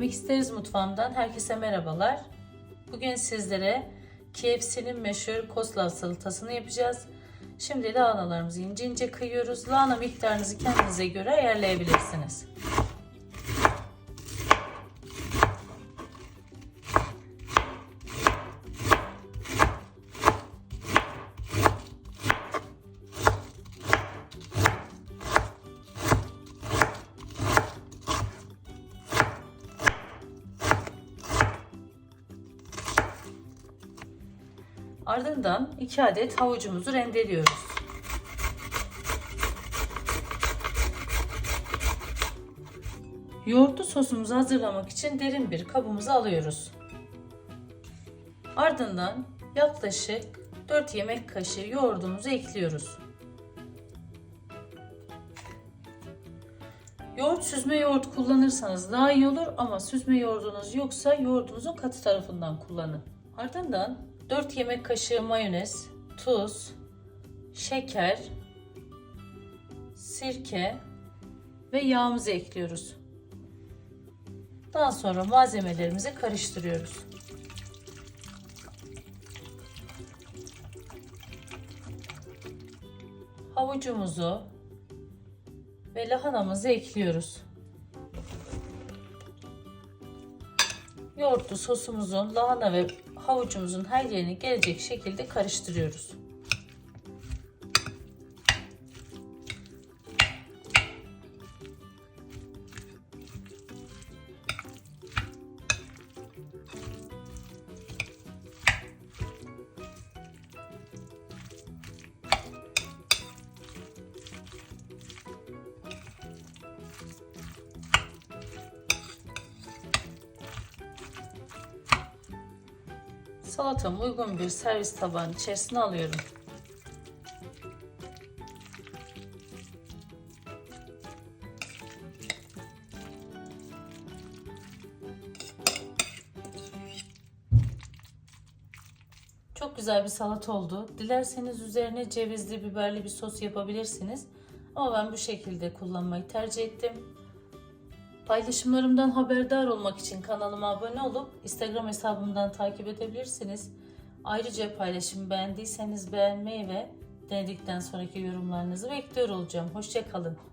Yemek isteriz mutfağımdan herkese merhabalar. Bugün sizlere KFC'nin meşhur koslav salatasını yapacağız. Şimdi lahanalarımızı ince ince kıyıyoruz. Lahana miktarınızı kendinize göre ayarlayabilirsiniz. Ardından 2 adet havucumuzu rendeliyoruz. Yoğurtlu sosumuzu hazırlamak için derin bir kabımıza alıyoruz. Ardından yaklaşık 4 yemek kaşığı yoğurdumuzu ekliyoruz. Yoğurt süzme yoğurt kullanırsanız daha iyi olur ama süzme yoğurdunuz yoksa yoğurdunuzun katı tarafından kullanın. Ardından 4 yemek kaşığı mayonez, tuz, şeker, sirke ve yağımızı ekliyoruz. Daha sonra malzemelerimizi karıştırıyoruz. Havucumuzu ve lahanamızı ekliyoruz. Yoğurtlu sosumuzun lahana ve havucumuzun her yerine gelecek şekilde karıştırıyoruz. Salatamı uygun bir servis tabağının içerisine alıyorum. Çok güzel bir salata oldu. Dilerseniz üzerine cevizli, biberli bir sos yapabilirsiniz. Ama ben bu şekilde kullanmayı tercih ettim. Paylaşımlarımdan haberdar olmak için kanalıma abone olup Instagram hesabımdan takip edebilirsiniz. Ayrıca paylaşımı beğendiyseniz beğenmeyi ve denedikten sonraki yorumlarınızı bekliyor olacağım. Hoşçakalın.